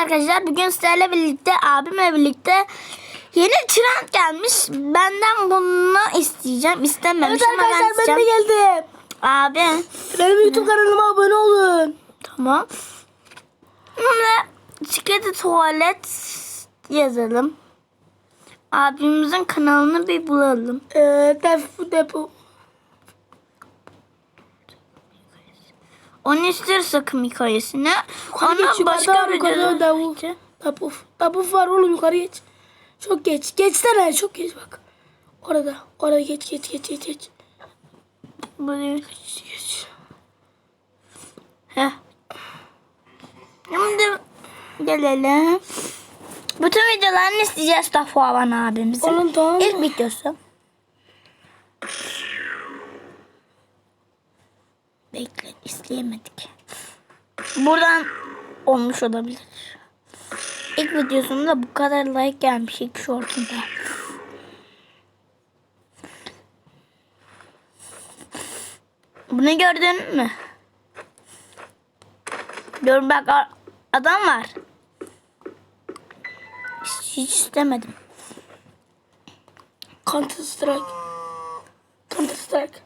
arkadaşlar bugün sizlerle birlikte abimle birlikte yeni trend gelmiş. Benden bunu isteyeceğim. İstememiş Evet ama ben arkadaşlar ben de isteyeceğim. geldim. Abi Benim YouTube kanalıma abone olun. tamam. Şimdi Çikolata tuvalet yazalım. Abimizin kanalını bir bulalım. Ee, depo depo. Onu istiyoruz sakın hikayesini. Yukarı geç, başka bir video. davul. Tapuf. Tapuf var oğlum yukarı geç. Çok geç. Geçsene çok geç bak. Orada. Orada geç geç geç geç geç. Buraya Geç, geç. Heh. Şimdi gelelim. Bütün videolarını isteyeceğiz Tafuavan abimizin. Oğlum tamam. İlk videosu. Bekle izleyemedik. Buradan olmuş olabilir. İlk videosunda bu kadar like gelmiş ilk shortunda. Bunu gördün mü? Gör bak adam var. Hiç istemedim. Counter Strike. Counter Strike.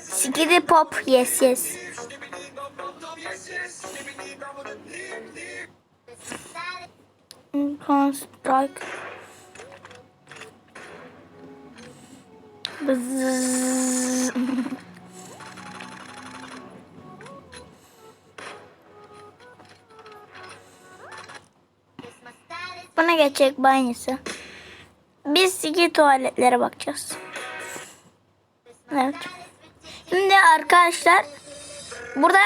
Skitty pop yes yes. Counter Strike. Bzzz. Buna geçecek aynısı. Biz siki tuvaletlere bakacağız. Arkadaşlar burada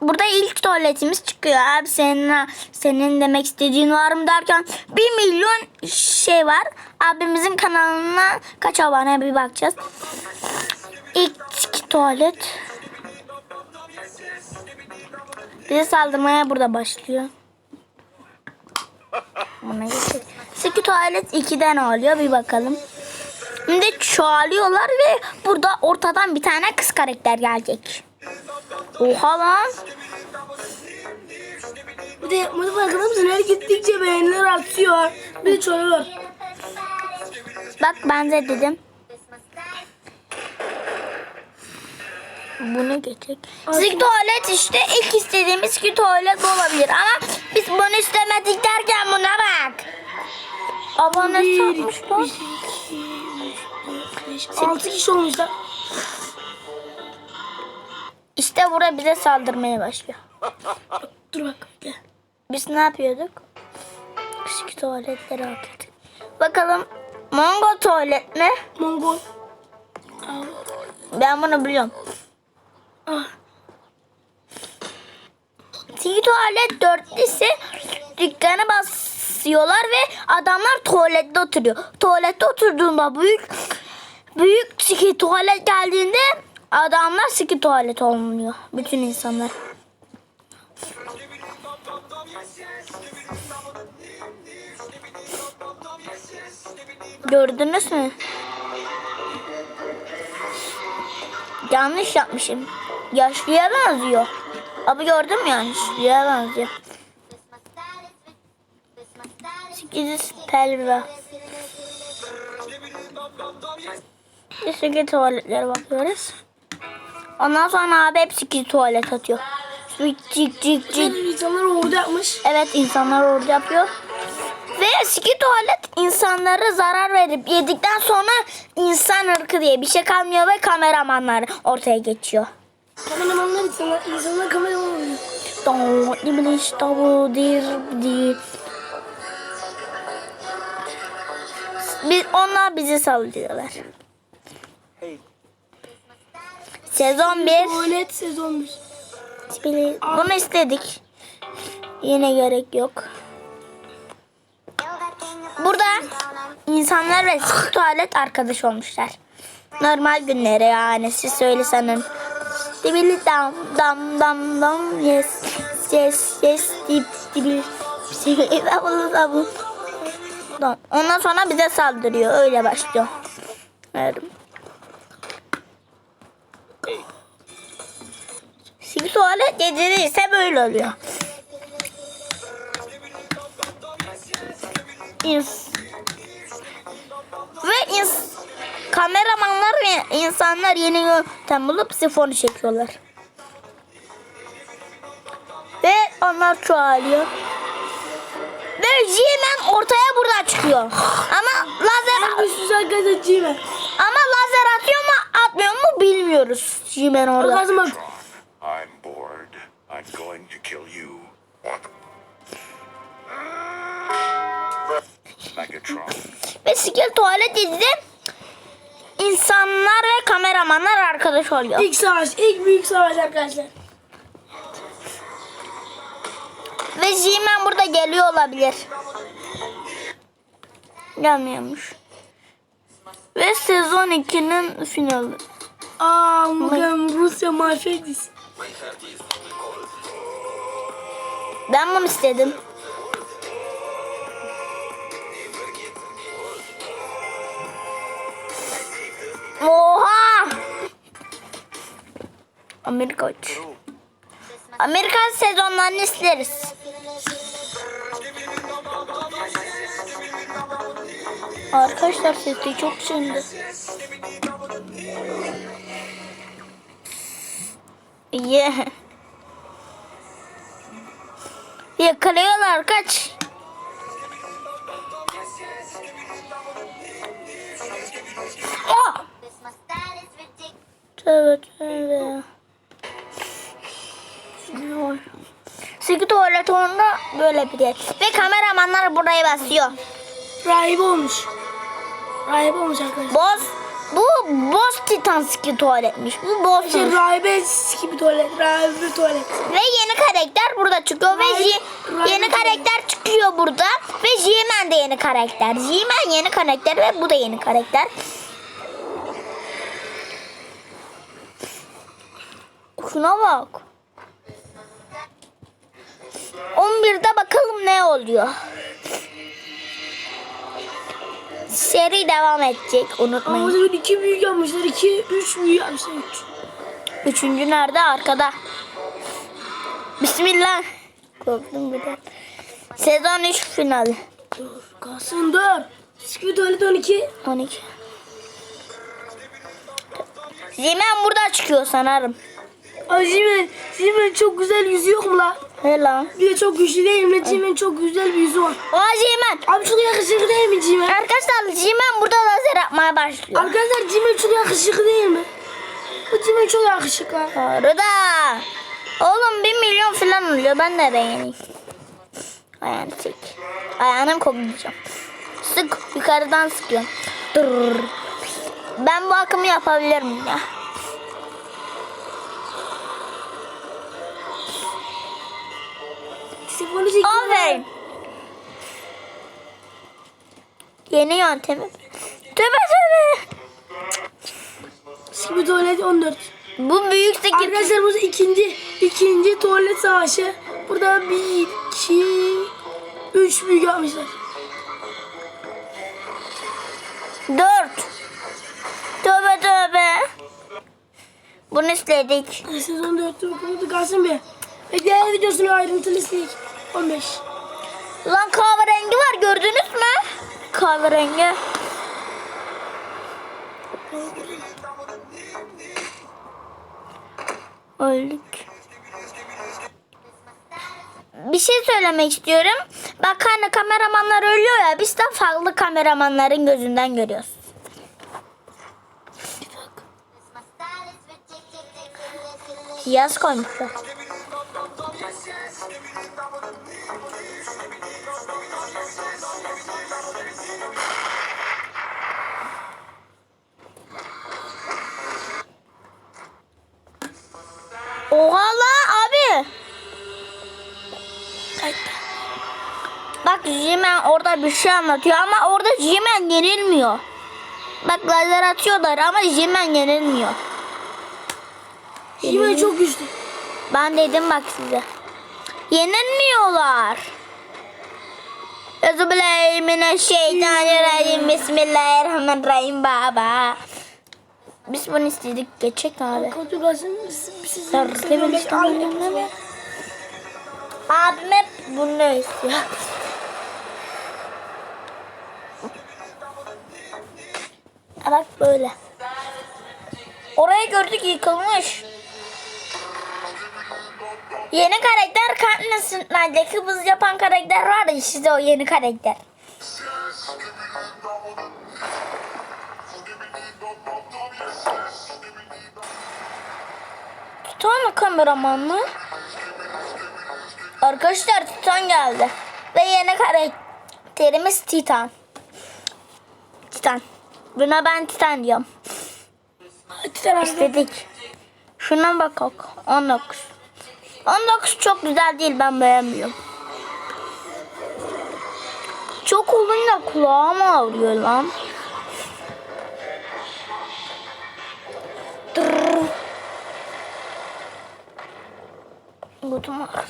burada ilk tuvaletimiz çıkıyor. Abi senin senin demek istediğin var mı derken 1 milyon şey var. Abimizin kanalına kaç abone bir bakacağız. İlk tuvalet bize saldırmaya burada başlıyor. Buna geçelim. Siki tuvalet 2'den oluyor bir bakalım. Şimdi çoğalıyorlar ve burada ortadan bir tane kız karakter gelecek. Oha lan. Bir de bunu farkında mısın? Her gittikçe beğeniler artıyor. Bir de çoğalıyor. Bak ben de dedim. Bunu geçecek. Zik tuvalet işte ilk istediğimiz ki tuvalet olabilir ama biz bunu istemedik derken buna bak. Abone satmış. 5, 6 kişi olmuşlar. İşte bura bize saldırmaya başlıyor. Dur bak. Biz ne yapıyorduk? Küçük tuvaletleri atıyorduk. Bakalım Mongol tuvalet mi? Mongol. Ben bunu biliyorum. Ah. Sivil tuvalet dörtlüsü dükkanı basıyorlar ve adamlar tuvalette oturuyor. Tuvalette oturduğunda büyük büyük siki tuvalet geldiğinde adamlar siki tuvalet olmuyor. Bütün insanlar. Gördünüz mü? Yanlış yapmışım. Yaşlıya benziyor. Abi gördün mü yaşlıya benziyor. Sekiz pelve. Sekiz tuvaletlere bakıyoruz. Ondan sonra abi hep sekiz tuvalet atıyor. Cik cik cik cik. İnsanlar orada yapmış. Evet insanlar orada yapıyor. Ve siki tuvalet insanlara zarar verip yedikten sonra insan ırkı diye bir şey kalmıyor ve kameramanlar ortaya geçiyor. Kameramanlar insanlar, insanlar kameraman oluyor. Don't diminish double dir dir. Biz, onlar bizi sallıyorlar. Sezon 1. Tuvalet sezon 1. Bunu istedik. Yine gerek yok. Burada insanlar ve tuvalet arkadaş olmuşlar. Normal günleri yani siz söyleseniz. Dibili dam dam dam dam yes yes yes dip dibili. Ondan sonra bize saldırıyor. Öyle başlıyor. Evet. Sivil tuvalet geceleri ise böyle oluyor. İns ve ins kameramanlar ve insanlar yeni yöntem bulup sifonu çekiyorlar. Ve onlar çoğalıyor. Ve G-Man ortaya burada çıkıyor. Ama lazer ama lazer atıyor mu atmıyor mu bilmiyoruz. G-Man orada. Arkadaşlar bak. I'm bored. I'm going to kill you. Megatron. Ve skill tuvalet dizide insanlar ve kameramanlar arkadaş oluyor. İlk savaş. ilk büyük savaş arkadaşlar. Ve G-Man burada geliyor olabilir. Gelmiyormuş. Ve sezon 2'nin finali. Aa bugün Rusya mahvediniz. Ben bunu istedim. Oha! Amerika uç. Amerikan sezonlarını isteriz. Arkadaşlar sesi çok şimdi. Yeah. Yakalıyorlar kaç. Oh! Tövbe tövbe. Siki tuvalet onda böyle bir yer. Ve kameramanlar burayı basıyor. Rahip olmuş. Rahip olmuş arkadaşlar. Boss bu boss titan siki tuvaletmiş. Bu boss. İşte rahibe gibi tuvalet. Rahibe tuvalet. Ve yeni karakter burada çıkıyor ve J- Ray- yeni karakter çıkıyor burada ve G-Man de yeni karakter. G-Man yeni karakter ve bu da yeni karakter. Şuna bak. 11'de bakalım ne oluyor. Seri devam edecek Ama unutmayın. bu sefer iki büyük yapmışlar. iki, üç büyük yapmışlar. Üç. Üçüncü nerede? Arkada. Bismillah. Korktum bir de. Sezon 3 finali. Dur kalsın dur. Sıkı tuvalet 12. 12. Zimen burada çıkıyor sanırım. Ay Zimen, Zimen çok güzel yüzü yok mu la? He lan. Bir de çok güçlü değil mi? Zimen çok güzel bir yüzü var. Oha Zimen. Abi çok yakışıklı değil mi Zimen? Arkadaşlar Zimen burada lazer yapmaya başlıyor. Arkadaşlar Zimen çok yakışıklı değil mi? Bu Zimen çok yakışıklı. Arada. Oğlum 1 milyon falan oluyor. Ben de beğeneyim. Ayağını çek. Ayağını kopmayacağım. Sık. Yukarıdan sıkıyorum. Dur. Ben bu akımı yapabilirim ya. Çekiyor. Aferin. Yeni yöntemi. Tövbe tövbe. Sıkı tuvalet 14. Bu büyük sekiz. Arkadaşlar bu ikinci ikinci tuvalet savaşı. Burada bir, iki, üç büyük yapmışlar. Dört. Tövbe tövbe. Bunu istedik. Sezon 4'te bakalım kalsın bir. Ve diğer videosunu ayrıntılı istedik. 15. Lan kahverengi var gördünüz mü? Kahverengi. Öldük. Bir şey söylemek istiyorum. Bak hani kameramanlar ölüyor ya biz de farklı kameramanların gözünden görüyoruz. Yaz koymuşlar. Jimen orada bir şey anlatıyor ama orada Jimen yenilmiyor. Bak lazer atıyorlar ama Jimen yenilmiyor. Yemin çok güçlü. Ben dedim bak size. Yenilmiyorlar. Euzubillahimineşşeytanirracim. Bismillahirrahmanirrahim baba. Biz bunu istedik. Geçecek abi. Kontrolasın siz Sarı mi? Abim hep bunu istiyor. Ha Bak böyle. Oraya gördük yıkılmış. Yeni karakter Katniss'daki buz yapan karakter var ya işte o yeni karakter. Tutan mı kameraman mı? Arkadaşlar Titan geldi. Ve yeni karakterimiz Titan. Titan. Buna ben Titan diyorum. Titan. İstedik. Şuna bak bak. 19. 19 çok güzel değil ben beğenmiyorum. Çok olunca kulağım ağrıyor lan. Götüm ağrıyor.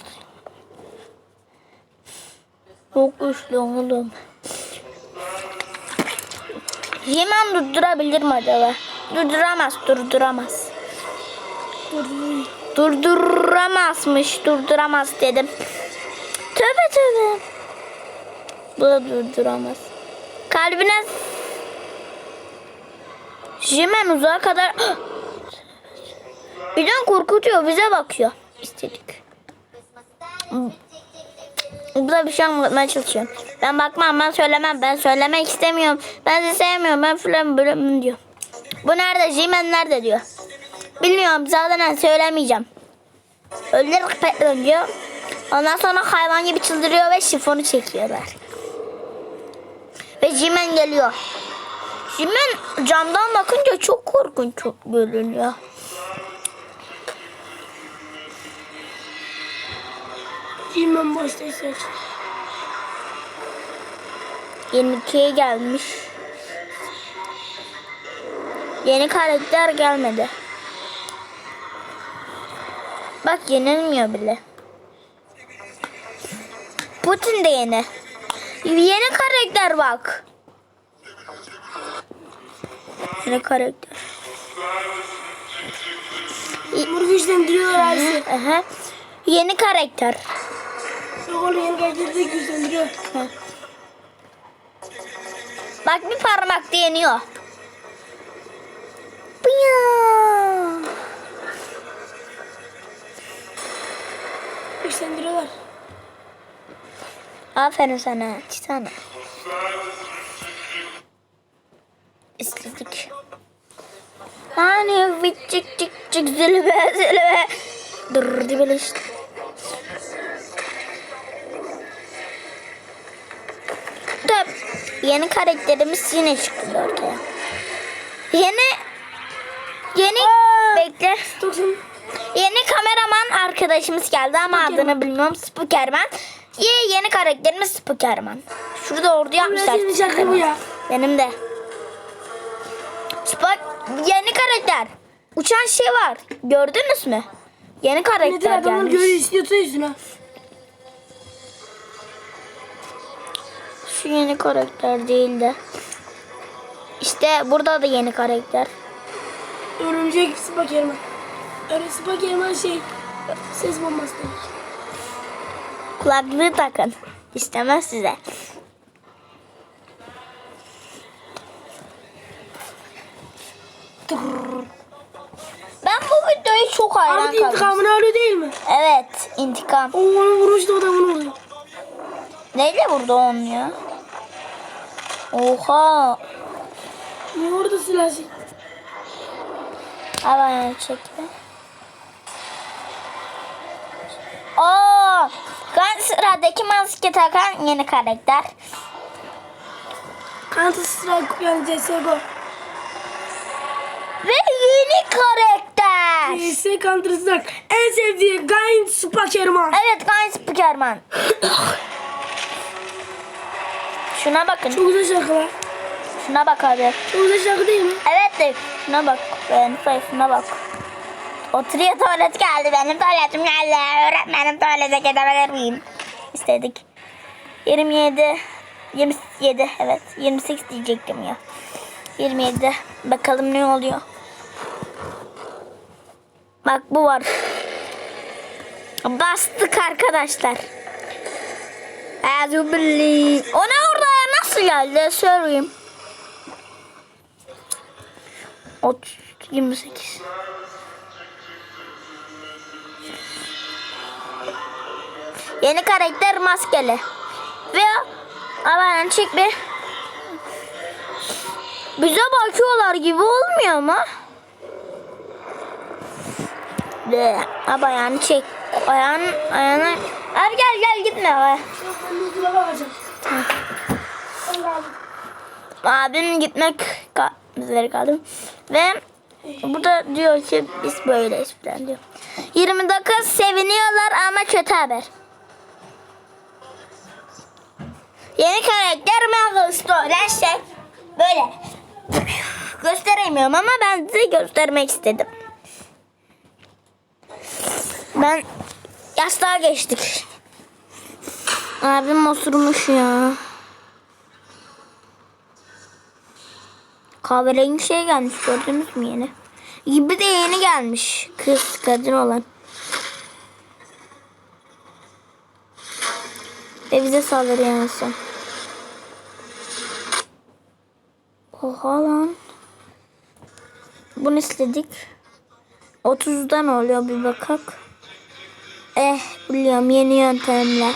Çok güçlü oğlum. Yemen durdurabilir mi acaba? Durduramaz, durduramaz. Durduramazmış, durduramaz dedim. Tövbe tövbe. Bu da durduramaz. Kalbine Jimen uzağa kadar birden korkutuyor bize bakıyor. İstedik. Bu da bir şey anlatmaya çalışıyor. Ben bakmam, ben söylemem, ben söylemek istemiyorum. Ben sizi sevmiyorum, ben filan böyle diyor. Bu nerede, Jimen nerede diyor. Bilmiyorum, zaten söylemeyeceğim. Öldürük Petron diyor. Ondan sonra hayvan gibi çıldırıyor ve şifonu çekiyorlar. Ve Jimen geliyor. Jimen camdan bakınca çok korkunç görünüyor. İmam başta seç. 22'ye gelmiş. Yeni karakter gelmedi. Bak yenilmiyor bile. Putin de yeni. Yeni karakter bak. Yeni karakter. Bunu güçlendiriyorlar abisi. Aha. Yeni karakter. Oğlum yeni de güçlendiriyor. Bak bir parmakta yeniyor. Bıya. Güçlendiriyorlar. Aferin sana Titan. İstedik. Hani bir çık çık çık zülübe zülübe. Dur dibeli Tabi yeni karakterimiz yine çıktı ortaya. Yeni yeni bekle. 90. Yeni kameraman arkadaşımız geldi ama adını bilmiyorum. Spikerman. Ye yeni karakterimiz Spikerman. Şurada ordu yapmışlar. Şarkı bu ya. Benim de. Spike yeni karakter. Uçan şey var. Gördünüz mü? Yeni Nedir karakter adamın gelmiş. görüyor istiyorsa üstüne. Şu yeni karakter değil de. İşte burada da yeni karakter. Örümcek Spakerman. Öyle Spakerman şey. Ses bombası demek. Kulaklığı takın. İstemez size. Ben bu videoyu çok hayran kaldım. intikamını alıyor değil mi? Evet, intikam. O onu vurmuştu o da bunu vuruyor. Neyle vurdu onu ya? Oha. Niye orada silah şey? Hemen çekti. Aa, ben sıradaki maske takan yeni karakter. Counter Strike yani CSGO. Ve yeni karakter. CS Counter Strike. En sevdiği Gain Spakerman. Evet, Gain Spikerman. Şuna bakın. Çok güzel şarkılar. Şuna bak abi. Çok güzel şarkı değil mi? Evet de şuna bak. Ben sayfına bak. Oturuyor tuvalet geldi. Benim tuvaletim geldi. Öğretmenim tuvalete gidebilir miyim? İstedik. 27. 27 evet 28 diyecektim ya. 27 bakalım ne oluyor. Bak bu var. Bastık arkadaşlar. Ezubillah. O ne orada nasıl geldi söyleyeyim. 30 28 Yeni karakter maskeli. Ve aman çek bir. Bize bakıyorlar gibi olmuyor mu? De, abi ayağını çek. Ayağını, ayağını. Abi gel gel gitme abi. Abim gitmek ka- üzere kaldım. Ve burada diyor ki biz böyleyiz falan diyor. 29 seviniyorlar ama kötü haber. Yeni karakter Megastor. şey böyle gösteremiyorum ama ben size göstermek istedim. Ben yastığa geçtik. Abim osurmuş ya. Kahverengi şey gelmiş gördünüz mü yeni? Gibi de yeni gelmiş. Kız kadın olan. Ve bize saldırıyor en son. Oha lan. Bunu istedik. 30'dan oluyor bir bakak. Eh biliyorum yeni yöntemler.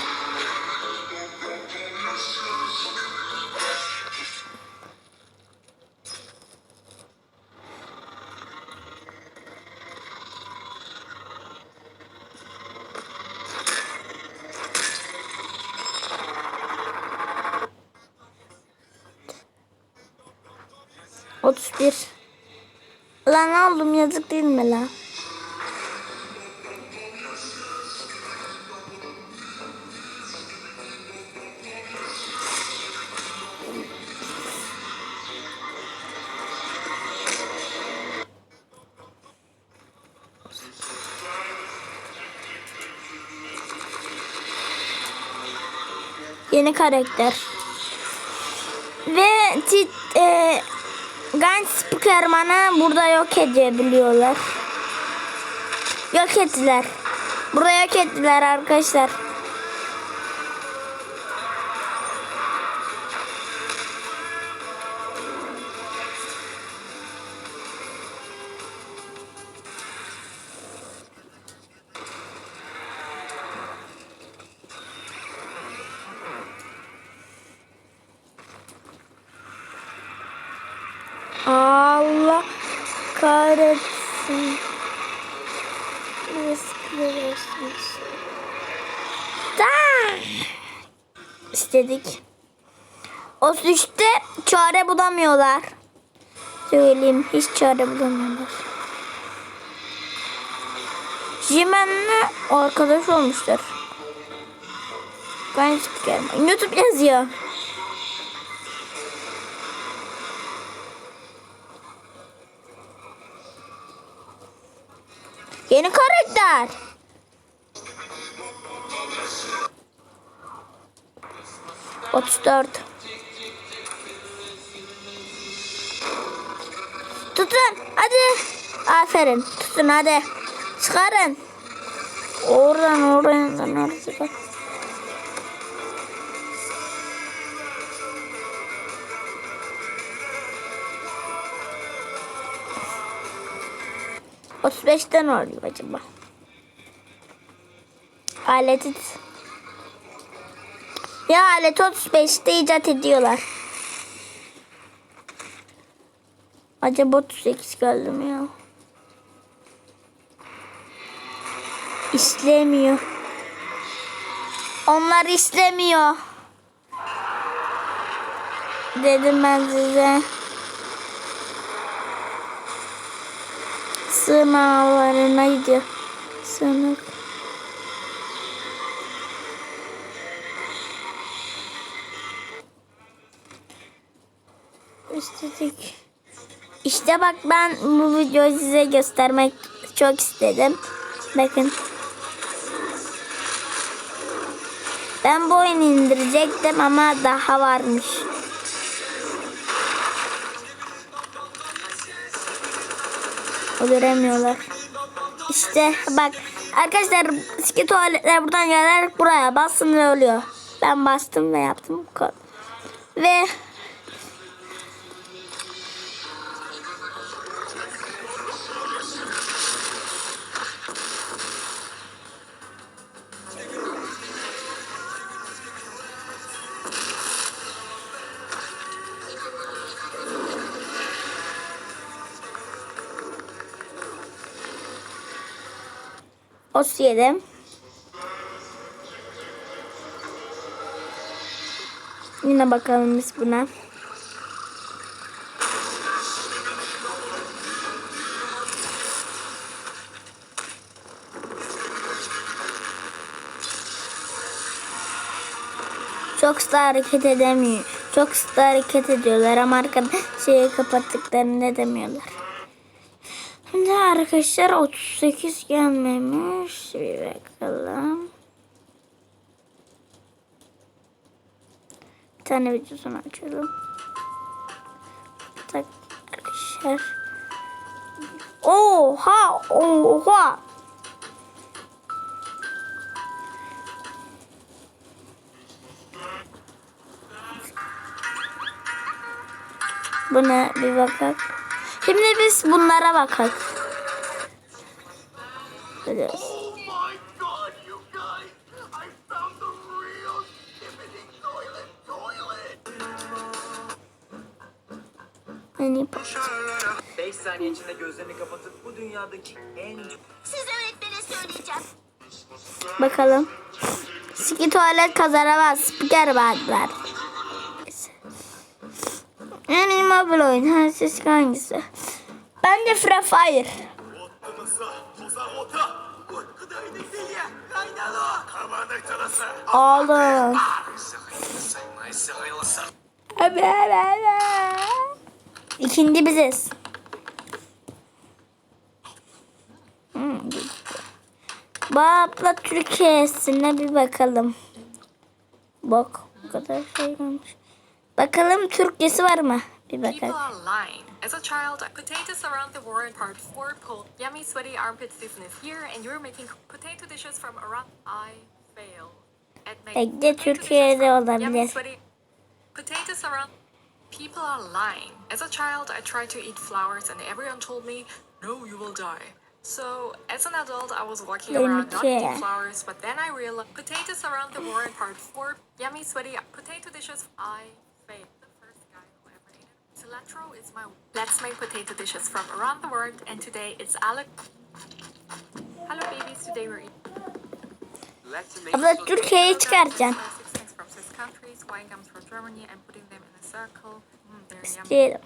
Yeni karakter. Ve tit, e, Ganç Spikerman'ı burada yok edebiliyorlar. Yok ettiler. Burada yok ettiler arkadaşlar. İstedik. O düşte çare bulamıyorlar. Söyleyeyim hiç çare bulamıyorlar. Jimen'le arkadaş olmuşlar. Ben spiker. YouTube yazıyor. Yeni karakter. Otuz dört. Tutun hadi. Aferin tutun hadi. Çıkarın. Oradan oradan oraya çıkar. Otuz beşten oluyor acaba. Aleti ya aleti 35'te icat ediyorlar. Acaba 38 geldi mi ya? İşlemiyor. Onlar işlemiyor. Dedim ben size. Sınavlarına gidiyor. Sınıf. İstedik. İşte bak ben bu videoyu size göstermek çok istedim. Bakın. Ben bu oyunu indirecektim ama daha varmış. O göremiyorlar. İşte bak arkadaşlar eski tuvaletler buradan gelerek buraya bastım ve oluyor. Ben bastım ve yaptım. Ve os yedim. Yine bakalım biz buna. Çok da hareket edemiyor. Çok da hareket ediyorlar ama arkada şeyi kapattıklarını demiyorlar. Arkadaşlar 38 gelmemiş. Bir bakalım. Bir tane videosunu açalım. Tak arkadaşlar. Oha! Oha! Buna bir bakalım. Şimdi biz bunlara bakalım. En iyi 5 saniye içinde gözlerini kapatıp bu dünyadaki en Siz öğretmene söyleyeceğim. Bakalım. Siki tuvalet kazanamaz. Spiker verdiler. En iyi mobil oyun. Ha, siz hangisi? Bence Free Fire. Oğlum. İkinci biziz. Hmm. Bu abla Türkiye'sine bir bakalım. Bak bu kadar şey varmış. Bakalım Türkçesi var mı? Bir bakalım. As a child, potatoes around the world part 4 pulled yummy sweaty armpit is here and you're making potato dishes from around I fail. At making Bekle, potato Türkiye'de olabilir. yummy sweaty potatoes around People are lying. As a child, I tried to eat flowers and everyone told me, no, you will die. So, as an adult, I was walking around not eating flowers, but then I realized potatoes around the world part 4 yummy sweaty potato dishes I failed. The first guy who ever ate it. Cilantro is my. Let's make potato dishes from around the world, and today it's Alec. Hello, babies. Today we're eating Abla Türkiye'yi çıkaracaksın. Diyelim.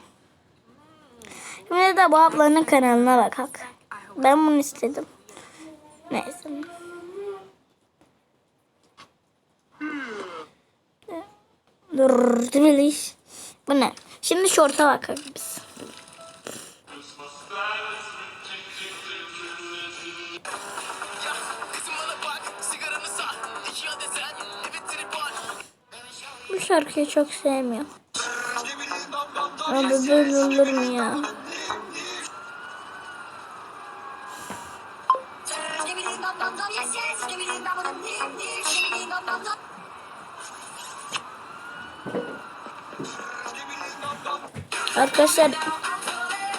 Şimdi de bu ablanın kanalına hope Ben bunu istedim. Neyse. Dur. Bu ne? Şimdi şorta bakalım biz. Şarkıyı çok sevmiyorum. Abi böyle olur mu ya? Arkadaşlar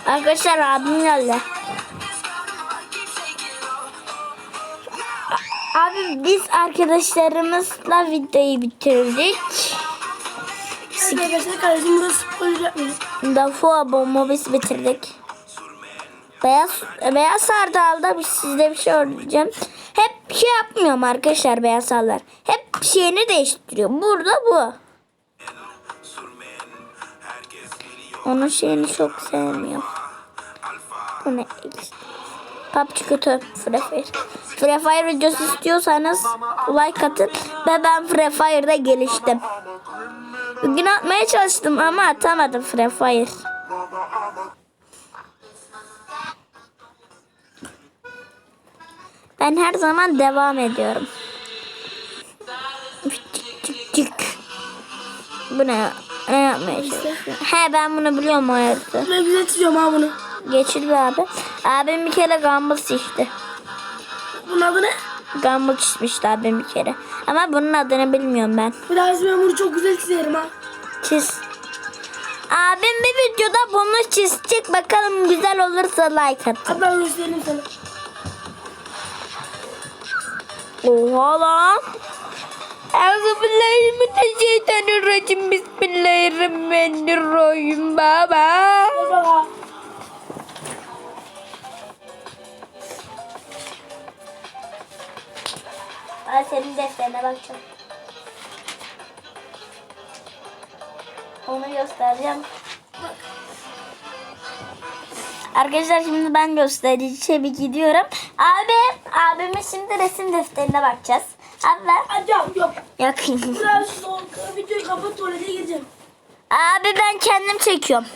Arkadaşlar abim geldi. Abi biz arkadaşlarımızla videoyu bitirdik. Arkadaşlar kardeşim burada spoiler yapmıyor. Dafu bomba biz bitirdik. Beyaz beyaz sardalda biz size bir şey söyleyeceğim. Hep şey yapmıyorum arkadaşlar beyaz sardal. Hep şeyini değiştiriyor. Burada bu. Onun şeyini çok sevmiyorum. Bu ne? PUBG kötü. Free Fire. Free Fire videosu istiyorsanız like atın. Ve ben Free Fire'da geliştim. Bugün atmaya çalıştım ama atamadım Free Fire. Ben her zaman devam ediyorum. Bu ne? Ne yapmaya? He ben bunu biliyorum hayatta. Ne güzel çiziyorum ha bunu. Geçir be abi. Abim bir kere Gumball çizdi. Bunun adı ne? Gumball çizmişti abim bir kere. Ama bunun adını bilmiyorum ben. Bir daha ben bunu çok güzel çizerim ha. Çiz. Abim bir videoda bunu çizecek. Bakalım güzel olursa like atın. Hatta göstereyim sana. Oha lan. Euzubillahimineşşeytanirracim. Bismillahirrahmanirrahim baba. Bak bak. Ben senin defterine bakacağım. Onu göstereceğim. Arkadaşlar şimdi ben göstereceğim bir gidiyorum. Abi, abimin şimdi resim defterine bakacağız. Abi ben Acaba yok. yakayım. Biraz son videoyu kapat tuvalete gireceğim. Abi ben kendim çekiyorum.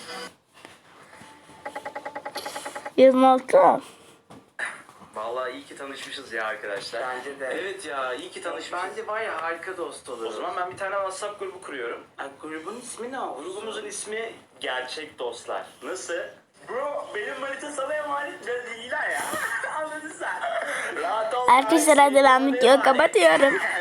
26. Vallahi iyi ki tanışmışız ya arkadaşlar. Bence de. Evet ya iyi ki tanışmışız. Bence var ya harika dost olur. O zaman ben bir tane WhatsApp grubu kuruyorum. Ay, grubun ismi ne olsun? Grubumuzun ismi Gerçek Dostlar. Nasıl? Bro benim manita sana emanet biraz iyiler ya. Anladın sen. Rahat ol. Arkadaşlar hadi ben videoyu kapatıyorum.